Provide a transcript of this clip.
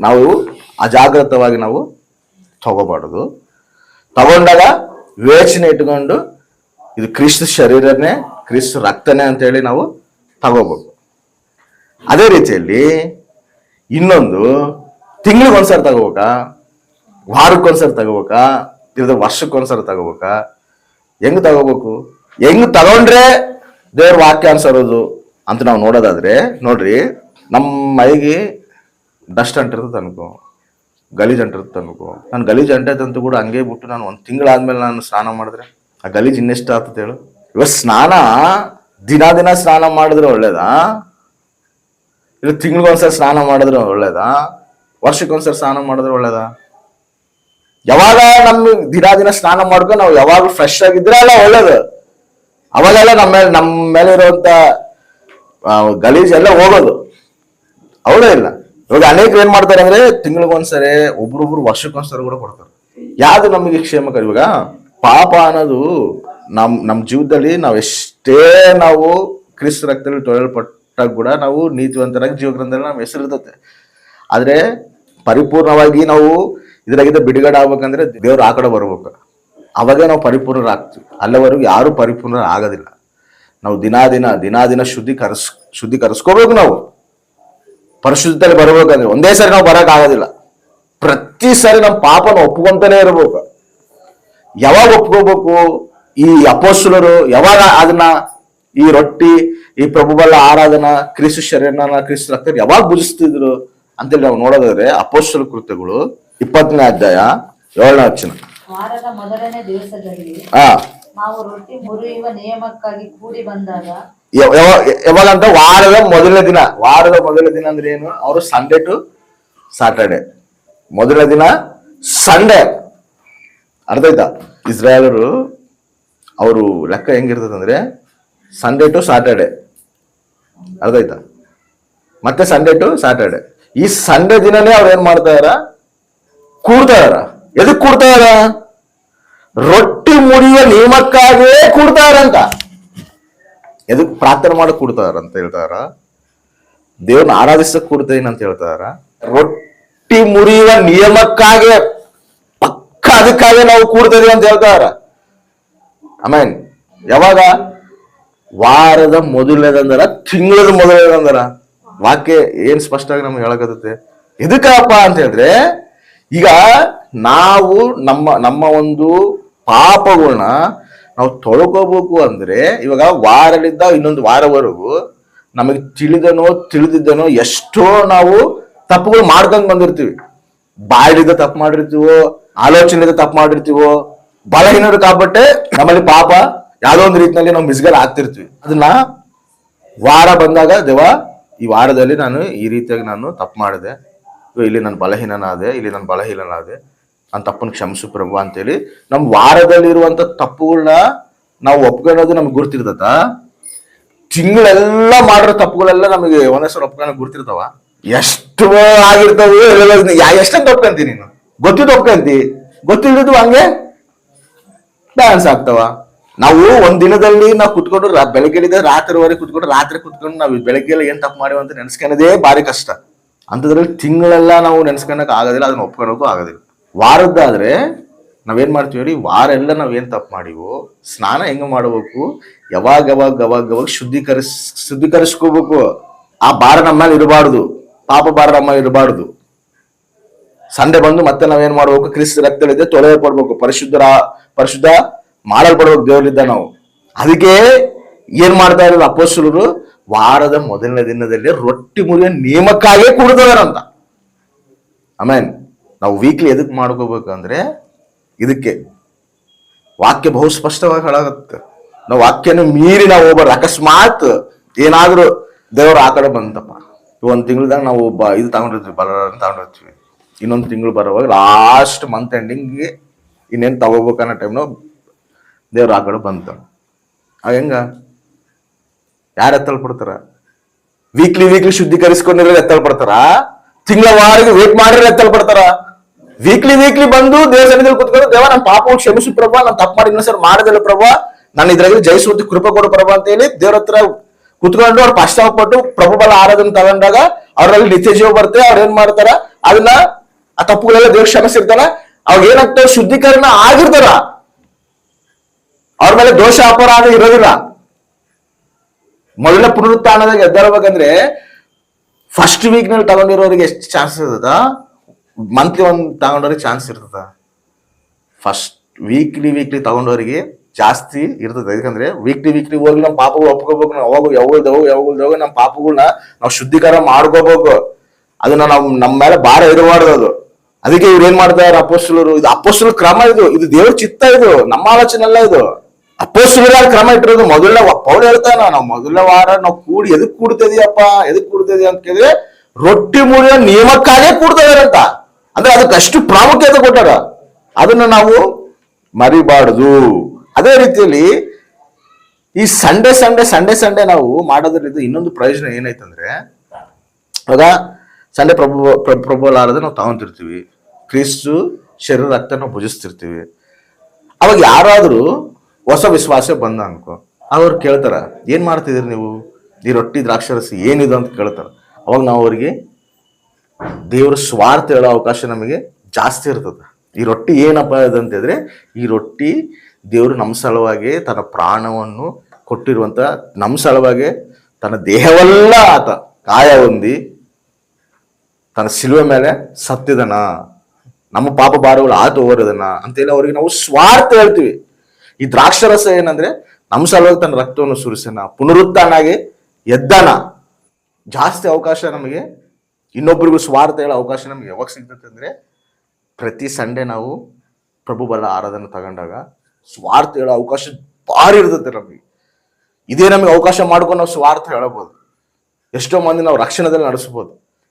ನಾವು ಅಜಾಗ್ರತವಾಗಿ ನಾವು ತಗೋಬಾರ್ದು. ತಗೊಂಡಾಗ ವಿವೇಚನೆ ಇಟ್ಕೊಂಡು ಇದು ಕ್ರಿಸ್ತ ಶರೀರನೇ, ಕ್ರಿಸ್ತ ರಕ್ತನೇ ಅಂತೇಳಿ ನಾವು ತಗೋಬೇಕು. ಅದೇ ರೀತಿಯಲ್ಲಿ ಇನ್ನೊಂದು, ತಿಂಗಳಿಗೊಂದ್ಸರಿ ತಗೋಬೇಕಾ? ವಾರಕ್ಕೊಂದ್ಸರಿ ತಗೋಬೇಕಾ? ಇಲ್ಲದ ವರ್ಷಕ್ಕೊಂದ್ಸರಿ ತಗೋಬೇಕಾ? ಹೆಂಗ್ ತಗೋಬೇಕು? ಹೆಂಗ್ ತಗೊಂಡ್ರೆ ದೇವ್ರ ವಾಕ್ಯ ಅನ್ಸರೋದು ಅಂತ ನಾವು ನೋಡೋದಾದ್ರೆ, ನೋಡ್ರಿ, ನಮ್ಮ ಮೈಗೆ ಡಸ್ಟ್ ಅಂಟಿರ್ತದೆ ಅನ್ಕೋ. ಗಲೀಜ್ ಅಂಟಿರ್ತದೆ ಅನ್ಕೋ. ನಾನು ಗಲೀಜ್ ಅಂಟೈತಂತೂ ಕೂಡ ಹಂಗೆ ಬಿಟ್ಟು ನಾನು ಒಂದು ತಿಂಗಳಾದ್ಮೇಲೆ ನಾನು ಸ್ನಾನ ಮಾಡಿದ್ರೆ, ಆ ಗಲೀಜ್ ಇನ್ನೆಷ್ಟು ಆಗ್ತದೆ ಹೇಳು? ಇವಾಗ ಸ್ನಾನ, ದಿನ ದಿನ ಸ್ನಾನ ಮಾಡಿದ್ರೆ ಒಳ್ಳೇದಾ? ಇಲ್ಲ ತಿಂಗಳಿಗೊಂದ್ಸರಿ ಸ್ನಾನ ಮಾಡಿದ್ರೆ ಒಳ್ಳೇದಾ? ವರ್ಷಕ್ಕೊಂದ್ಸರಿ ಸ್ನಾನ ಮಾಡಿದ್ರೆ ಒಳ್ಳೇದಾ? ಯಾವಾಗ ನಮ್ಗೆ ದಿನ ದಿನ ಸ್ನಾನ ಮಾಡ್ಕೊಂಡು ನಾವು ಯಾವಾಗ ಫ್ರೆಶ್ ಆಗಿದ್ರೆ ಅಲ್ಲ ಒಳ್ಳೇದು. ಅವಾಗೆಲ್ಲ ನಮ್ಮ ಮೇಲೆ ನಮ್ಮ ಮೇಲೆ ಇರುವಂತ ಗಲೀಜ್ ಎಲ್ಲ ಹೋಗೋದು. ಅವಳೇ ಇಲ್ಲ. ಇವಾಗ ಅನೇಕ ಏನ್ ಮಾಡ್ತಾರೆ ಅಂದ್ರೆ ತಿಂಗಳಿಗೊಂದ್ಸರಿ ಒಬ್ರೊಬ್ರು ವರ್ಷಕ್ಕೊಂದ್ಸರಿ ಕೂಡ ಕೊಡ್ತಾರೆ. ಯಾವ್ದು ನಮಗೆ ಕ್ಷೇಮಕರ ಇವಾಗ? ಪಾಪ ಅನ್ನೋದು ನಮ್ ನಮ್ ಜೀವದಲ್ಲಿ ನಾವು ಎಷ್ಟೇ ನಾವು ಕ್ರಿಸ್ತ ರಕ್ತದಲ್ಲಿ ತೊಳೆಯಲ್ಪಟ್ಟಾಗ ಕೂಡ ನಾವು ನೀತಿವಂತರಾಗಿ ಜೀವಗ್ರಂಥದಲ್ಲಿ ನಮ್ಮ ಹೆಸರು ಇರ್ತತೆ. ಆದ್ರೆ ಪರಿಪೂರ್ಣವಾಗಿ ನಾವು ಇದ್ರಾಗಿದ್ದ ಬಿಡುಗಡೆ ಆಗ್ಬೇಕಂದ್ರೆ ದೇವ್ರ ಆ ಕಡೆ ಬರ್ಬೇಕು. ಅವಾಗೇ ನಾವು ಪರಿಪೂರ್ಣರಾಗ್ತೀವಿ. ಅಲ್ಲವರೆಗೂ ಯಾರು ಪರಿಪೂರ್ಣ ಆಗೋದಿಲ್ಲ ನಾವು ದಿನಾ ದಿನ ದಿನಾ ದಿನ ಶುದ್ಧೀಕರಿಸ್, ಶುದ್ಧೀಕರಿಸ್ಕೋಬೇಕು ನಾವು. ಪರಿಶುದ್ಧದಲ್ಲಿ ಬರಬೇಕಂದ್ರೆ ಒಂದೇ ಸರಿ ನಾವು ಬರಕ್ ಆಗೋದಿಲ್ಲ ಪ್ರತಿ ಸಾರಿ ನಮ್ಮ ಪಾಪನ ಒಪ್ಕೊಂತಾನೆ ಇರಬೇಕು. ಯಾವಾಗ ಒಪ್ಕೋಬೇಕು? ಈ ಅಪೋಸ್ಲರು ಯಾವಾಗ ಅದನ್ನ ಈ ರೊಟ್ಟಿ ಈ ಪ್ರಭುಬಲ ಆರಾಧನಾ ಕ್ರಿಸ್ತು ಶರೀರನ ಕ್ರಿಸ್ತು ರಕ್ತ ಯಾವಾಗ ಭುಜಿಸ್ತಿದ್ರು ಅಂತೇಳಿ ನಾವು ನೋಡೋದಾದ್ರೆ ಅಪೋಸ್ಟಲ್ ಕೃತ್ಯಗಳು ಇಪ್ಪತ್ತನೇ ಅಧ್ಯಾಯ ಏಳನೇ ವಚನ. ವಾರದ ಮೊದಲನೇ ದಿವಸದಲ್ಲಿ ಆ ಯಾವಾಗ ಅಂತ ವಾರದ ಮೊದಲನೇ ದಿನ, ವಾರದ ಮೊದಲ ದಿನ ಅಂದ್ರೆ ಏನು? ಅವರು ಸಂಡೇ ಟು ಸಾಟರ್ಡೆ ಮೊದಲನೇ ದಿನ ಸಂಡೇ ಅರ್ಥ ಆಯ್ತಾ? ಇಸ್ರಾಯೇಲರು ಅವರು ಲೆಕ್ಕ ಹೆಂಗಿರ್ತದಂದ್ರೆ ಸಂಡೇ ಟು ಸಾಟರ್ಡೆ ಅರ್ಥ ಆಯ್ತಾ? ಮತ್ತೆ ಸಂಡೇ ಟು ಸಾಟರ್ಡೆ ಈ ಸಂಡೇ ದಿನನೇ ಅವ್ರು ಏನ್ ಮಾಡ್ತಾ ಇದಾರ? ಕೂಡ್ತಾ ಇದಾರ. ಎದಕ್ ಕೂಡ್ತಾ ಇದಾರ? ರೊಟ್ಟಿ ಮುಡಿಯುವ ನಿಯಮಕ್ಕಾಗಿಯೇ ಕೊಡ್ತಾರಂತ. ಎದಕ್ಕೆ ಎದಕ್ ಪ್ರಾರ್ಥನೆ ಮಾಡಕ್ ಕೊಡ್ತಾರ ಅಂತ ಹೇಳ್ತಾರ? ದೇವ್ರನ್ನ ಆರಾಧಿಸಕ್ ಕೊಡ್ತೇನೆ ಅಂತ ಹೇಳ್ತಾರ. ರೊಟ್ಟಿ ಮುರಿಯುವ ನಿಯಮಕ್ಕಾಗಿ ಪಕ್ಕ ಅದಕ್ಕಾಗಿ ನಾವು ಕೂಡ್ತೇವೆ ಅಂತ ಹೇಳ್ತಾರ. ಆಮೇನ್, ಯಾವಾಗ? ವಾರದ ಮೊದಲನೇದಂದ್ರ ತಿಂಗಳದ ಮೊದಲನೇದಂದ್ರ ವಾಕ್ಯ ಏನ್ ಆಗಿ ನಮ್ಗೆ ಹೇಳಕತ್ತೆ ಎದಕ್ಕಪ್ಪ ಅಂತ ಹೇಳಿದ್ರೆ, ಈಗ ನಾವು ನಮ್ಮ ನಮ್ಮ ಒಂದು ಪಾಪಗಳನ್ನ ನಾವು ತೊಳ್ಕೋಬೇಕು ಅಂದ್ರೆ ಇವಾಗ ವಾರದಿಂದ ಇನ್ನೊಂದು ವಾರವರೆಗೂ ನಮಗೆ ತಿಳಿದನೋ ತಿಳಿದಿದ್ದನೋ ಎಷ್ಟೋ ನಾವು ತಪ್ಪುಗಳು ಮಾಡ್ಕೊಂಡ್ ಬಂದಿರ್ತೀವಿ. ಬಾಯಿಲಿದ್ದ ತಪ್ಪು ಮಾಡಿರ್ತೀವೋ, ಆಲೋಚನೆಯಿಂದ ತಪ್ಪು ಮಾಡಿರ್ತೀವೋ, ಬಲಹೀನರು ಕಾಬಟ್ಟೆ ನಮ್ಮಲ್ಲಿ ಪಾಪ ಯಾವುದೋ ಒಂದು ರೀತಿಯಲ್ಲಿ ನಾವು ಮಿಸ್ಗಲ್ ಆಗ್ತಿರ್ತೀವಿ. ಅದನ್ನ ವಾರ ಬಂದಾಗ ದೇವ ಈ ವಾರದಲ್ಲಿ ನಾನು ಈ ರೀತಿಯಾಗಿ ನಾನು ತಪ್ಪು ಮಾಡಿದೆ. ಇಲ್ಲಿ ನಾನು ಬಲಹೀನನಾದೆ, ಇಲ್ಲಿ ನಾನು ಬಲಹೀನನಾದೆ. ನಾನು ತಪ್ಪನ್ನು ಕ್ಷಮಿಸು ಪ್ರಭು ಅಂತೇಳಿ ನಮ್ಮ ವಾರದಲ್ಲಿ ಇರುವಂತ ತಪ್ಪುಗಳನ್ನ ನಾವು ಒಪ್ಕೊಳ್ಳೋದು ನಮ್ಗೆ ಗುರ್ತಿರ್ತತ ತಿಂಗಳೆಲ್ಲ ಮಾಡಿರೋ ತಪ್ಪುಗಳೆಲ್ಲ ನಮಗೆ ಒಂದೇ ಸಲ ಒಪ್ಕೊಂಡು ಗುರ್ತಿರ್ತಾವ. ಎಷ್ಟು ಆಗಿರ್ತಾವೆ ಎಷ್ಟಂತ ಒಪ್ಕೊಂತಿ ನೀನು? ಗೊತ್ತಿದ್ದು ಒಪ್ಕೊಂತಿ. ಗೊತ್ತಿಲ್ಲದ್ದು ಹಂಗೆ ಡ್ಯಾನ್ಸ್ ಆಗ್ತಾವ. ನಾವು ಒಂದ್ ದಿನದಲ್ಲಿ ನಾವು ಕುತ್ಕೊಂಡು ಬೆಳಗ್ಗೆ ಬೆಳಗ್ಗೆಲಿದ್ದ ರಾತ್ರಿವರೆಗೆ ಕುತ್ಕೊಂಡು ರಾತ್ರಿ ಕುತ್ಕೊಂಡು ನಾವು ಬೆಳಗ್ಗೆ ಎಲ್ಲ ಏನ್ ತಪ್ಪು ಮಾಡಿವಂತ ನೆನ್ಸ್ಕೊಳ್ಳೋದೇ ಭಾರಿ ಕಷ್ಟ. ಅಂತದ್ರಲ್ಲಿ ತಿಂಗಳೆಲ್ಲ ನಾವು ನೆನ್ಸ್ಕೊಳಕ್ ಆಗೋದಿಲ್ಲ, ಅದನ್ನ ಒಪ್ಕೊಳಕು ಆಗೋದಿಲ್ಲ. ವಾರದ್ದಾದ್ರೆ ನಾವೇನ್ ಮಾಡ್ತೀವಿ ಹೇಳಿ ವಾರ ಎಲ್ಲ ನಾವೇನ್ ತಪ್ಪು ಮಾಡಿವೋ, ಸ್ನಾನ ಹೆಂಗ ಮಾಡಬೇಕು, ಯಾವಾಗ ಯಾವಾಗ ಯಾವಾಗ ಯಾವಾಗ ಶುದ್ಧೀಕರಿಸ್, ಶುದ್ಧೀಕರಿಸ್ಕೋಬೇಕು. ಆ ಬಾರ ನಮ್ಮ ಮೇಲೆ ಇರಬಾರ್ದು. ಪಾಪ ಬಾರ ನಮ್ಮ ಇರಬಾರ್ದು. ಸಂಡೆ ಬಂದು ಮತ್ತೆ ನಾವೇನ್ ಮಾಡ್ಬೇಕು, ಕ್ರಿಸ್ತ ರಕ್ತದಲ್ಲಿದ್ದೆ ತೊಳೆಯ ಪರಿಶುದ್ಧರ, ಪರಿಶುದ್ಧ ಮಾಡಲ್ಪಡ್ಬೇಕು ದೇವರಿದ್ದ ನಾವು. ಅದಕ್ಕೆ ಏನ್ ಮಾಡ್ತಾ ಇರೋದು ಅಪೋಸ್ತಲರು? ವಾರದ ಮೊದಲನೇ ದಿನದಲ್ಲಿ ರೊಟ್ಟಿ ಮುರಿಯ ನೇಮಕ್ಕಾಗೇ ಕುಡಿದವರಂತ. ಆಮೇನ್? ನಾವು ವೀಕ್ಲಿ ಎದಕ್ಕೆ ಮಾಡ್ಕೋಬೇಕು ಅಂದ್ರೆ ಇದಕ್ಕೆ. ವಾಕ್ಯ ಬಹು ಸ್ಪಷ್ಟವಾಗಿ ಹೇಳಾಗತ್ತೆ. ನಾವು ವಾಕ್ಯನ ಮೀರಿ ನಾವು ಹೋಗ್ಬಾರ್ದು. ಅಕಸ್ಮಾತ್ ಏನಾದರೂ ದೇವ್ರ ಆ ಕಡೆ ಬಂತಪ್ಪ. ಒಂದು ತಿಂಗಳದಾಗ ನಾವು ಒಬ್ಬ ಇದು ತಗೊಂಡಿರ್ತೀವಿ ಬರ ತಗೊಂಡಿರ್ತೀವಿ. ಇನ್ನೊಂದು ತಿಂಗಳು ಬರೋವಾಗ ಲಾಸ್ಟ್ ಮಂತ್ ಎಂಡಿಂಗ್ಗೆ ಇನ್ನೇನು ತಗೋಬೇಕನ್ನೋ ಟೈಮ್ನ ದೇವ್ರ ಆ ಕಡೆ ಬಂತ. ಆಗ ಹೆಂಗ? ಯಾರು ಎತ್ತಲ್ಪಡ್ತಾರ? Weekly weekly ಶುದ್ಧೀಕರಿಸ್ಕೊಂಡಿರೋ ಎತ್ತಲ್ಪಡ್ತಾರ? ತಿಂಗಳ ವಾರಿಗೆ ವೇಟ್ ಮಾಡಿದ್ರೆ ಎತ್ತಲ್ಪಡ್ತಾರ? ವೀಕ್ಲಿ ವೀಕ್ಲಿ ಬಂದು ದೇವ ಸನ್ನಿಧಿಯಲ್ಲಿ ಕುತ್ಕೊಂಡು, ದೇವ ನನ್ನ ಪಾಪವು ಕ್ಷಮಿಸು ಪ್ರಭಾ, ನಾನು ತಪ್ಪು ಮಾಡಿ ಇನ್ನೊಂದ್ಸರಿ ಮಾಡೋದಿಲ್ಲ ಪ್ರಭಾ ನಾನು ಇದ್ರಾಗ ಜಯಿಸುವಂತ ಕೃಪೆ ಕೊಡು ಪ್ರಭಾ ಅಂತ ಹೇಳಿ ದೇವ್ರ ಹತ್ರ ಕುತ್ಕೊಂಡು ಅವ್ರು ಪಶ್ಚಾತ್ತಾಪ ಪ್ರಭುಬಲ ಪ್ರಭು ಬಲ ಆರಾಧನೆ ತಗೊಂಡಾಗ ಅವ್ರಲ್ಲಿ ನಿತ್ಯ ಜೀವ ಬರುತ್ತೆ, ಅವ್ರು ಏನ್ ಮಾಡ್ತಾರ? ಅದನ್ನ ಆ ತಪ್ಪುಗಳೆಲ್ಲ ದೇವ್ರ ಕ್ಷಮಿಸಿರ್ತಾನ. ಅವಾಗ ಏನಾಗ್ತಾವ ಶುದ್ಧೀಕರಣ ಆಗಿರ್ತಾರ. ಅವ್ರ ಮೇಲೆ ದೋಷ, ಅಪರಾಧ ಇರೋದಿಲ್ಲ. ಮೊದಲ ಪುನರುತ್ಥಾನದಾಗ ಎದ್ದಾರಬೇಕಂದ್ರೆ ಫಸ್ಟ್ ವೀಕ್ನಲ್ಲಿ ತಗೊಂಡಿರೋರಿಗೆ ಎಷ್ಟು ಚಾನ್ಸ್ ಇರ್ತದ? ಮಂತ್ಲಿ ಒಂದು ತಗೊಂಡವ್ರಿಗೆ ಚಾನ್ಸ್ ಇರ್ತದ. ಫಸ್ಟ್ ವೀಕ್ಲಿ ವೀಕ್ಲಿ ತಗೊಂಡವರಿಗೆ ಜಾಸ್ತಿ ಇರ್ತದೆ. ಯಾಕಂದ್ರೆ ವೀಕ್ಲಿ ವೀಕ್ಲಿ ಹೋಗಿ ನಮ್ಮ ಪಾಪಗಳು ಒಪ್ಕೋಬೇಕು. ನಾವು ಅವಾಗ ಯಾವಾಗ ಯಾವಾಗ ನಮ್ಮ ಪಾಪಗಳನ್ನ ನಾವು ಶುದ್ಧೀಕರಣ ಮಾಡ್ಕೋಬೇಕು. ಅದನ್ನ ನಾವು ನಮ್ಮ ಮೇಲೆ ಭಾರ ಇರಬಾರ್ದು ಅದು. ಅದಕ್ಕೆ ಇವ್ರು ಏನ್ ಮಾಡ್ತಾರೆ ಅಪೋಸ್ಟಲರು ಇದು ಅಪೋಸ್ಟಲ್ ಕ್ರಮ ಇದು. ಇದು ದೇವ್ರ ಚಿತ್ತ ಇದು. ನಮ್ಮ ಆಲೋಚನೆ ಅಲ್ಲ ಇದು. ಅಪೋಸ್ಟಲರ ಕ್ರಮ ಇಟ್ಟಿರೋದು ಮೊದಲನೇ ಪೌಡ ಹೇಳ್ತಾನ, ನಾವು ಮೊದಲನೇ ವಾರ ನಾವು ಕೂಡಿ ಎದಕ್ ಕೂಡ್ತಿದೀಯಪ್ಪ ಎದಕ್ ಕೂಡ್ತಿದೀಯ ಅಂತ ಕೇಳಿದ್ರೆ, ರೊಟ್ಟಿ ಮೂಡಿನ ನಿಯಮಕ್ಕಾಗೇ ಕೂಡ್ತಾ ಅಂತ ಅಂದ್ರೆ ಅದಕ್ಕೆ ಅಷ್ಟು ಪ್ರಾಮುಖ್ಯತೆ ಕೊಟ್ಟಾರ ಅದನ್ನ ನಾವು ಮರಿಬಾರ್ದು. ಅದೇ ರೀತಿಯಲ್ಲಿ ಈ ಸಂಡೇ ಸಂಡೇ ಸಂಡೇ ಸಂಡೇ ನಾವು ಮಾಡೋದ್ರಿಂದ ಇನ್ನೊಂದು ಪ್ರಯೋಜನ ಏನಾಯ್ತಂದ್ರೆ ಅವಾಗ ಸಂಡೇ ಪ್ರಭು ಪ್ರ- ಆರಾಧನೆ ನಾವು ತಗೊಂತಿರ್ತೀವಿ ಕ್ರಿಸ್ತು ಶರೀರ ರಕ್ತ ನಾವು ಭುಜಿಸ್ತಿರ್ತೀವಿ. ಅವಾಗ ಯಾರಾದರೂ ಹೊಸ ವಿಶ್ವಾಸ ಬಂದ ಅನ್ಕೋ, ಅವ್ರು ಕೇಳ್ತಾರ, ಏನ್ ಮಾಡ್ತಿದ್ದೀರಿ ನೀವು? ಈ ರೊಟ್ಟಿ, ದ್ರಾಕ್ಷರಸ ಏನಿದು? ಅಂತ ಕೇಳ್ತಾರ. ಅವಾಗ ನಾವು ಅವ್ರಿಗೆ ದೇವ್ರ ಸ್ವಾರ್ಥ ಹೇಳೋ ಅವಕಾಶ ನಮಗೆ ಜಾಸ್ತಿ ಇರ್ತದೆ. ಈ ರೊಟ್ಟಿ ಏನಪ್ಪ ಅದಂತಿದ್ರೆ ಈ ರೊಟ್ಟಿ ದೇವರು ನಮ್ಮ ಸಲುವಾಗಿ ತನ್ನ ಪ್ರಾಣವನ್ನು ಕೊಟ್ಟಿರುವಂತ ನಮ್ಮ ಸಲುವಾಗಿ ತನ್ನ ದೇಹವೆಲ್ಲ ಆತ ಕಾಯ ಹೊಂದಿ ತನ್ನ ಸಿಲುವೆ ಮೇಲೆ ಸತ್ತಿದನ, ನಮ್ಮ ಪಾಪ ಭಾರಗಳು ಆತ ಓರದನ ಅಂತೇಳಿ ಅವ್ರಿಗೆ ನಾವು ಸ್ವಾರ್ಥ ಹೇಳ್ತೀವಿ. ಈ ದ್ರಾಕ್ಷರಸ ಏನಂದ್ರೆ ನಮ್ಮ ಸಲುವಾಗಿ ತನ್ನ ರಕ್ತವನ್ನು ಸುರಿಸನ ಪುನರುತ್ಥಾನಾಗಿ ಎದ್ದನ ಜಾಸ್ತಿ ಅವಕಾಶ ನಮಗೆ ಇನ್ನೊಬ್ಬರಿಗೂ ಸ್ವಾರ್ಥ ಹೇಳೋ ಅವಕಾಶ ನಮ್ಗೆ ಯಾವಾಗ ಸಿಗ್ತದೆ ಅಂದ್ರೆ ಪ್ರತಿ ಸಂಡೇ ನಾವು ಪ್ರಭು ಬಲ ಆರಾಧನೆ ತಗೊಂಡಾಗ ಸ್ವಾರ್ಥ ಹೇಳೋ ಅವಕಾಶ ಭಾರಿ ಇರ್ತೈತೆ ನಮಗೆ. ಇದೇ ನಮಗೆ ಅವಕಾಶ ಮಾಡ್ಕೊಂಡು ನಾವು ಸ್ವಾರ್ಥ ಹೇಳಬಹುದು ಎಷ್ಟೋ ಮಂದಿ ನಾವು ರಕ್ಷಣದಲ್ಲಿ ನಡೆಸ್ಬೋದು.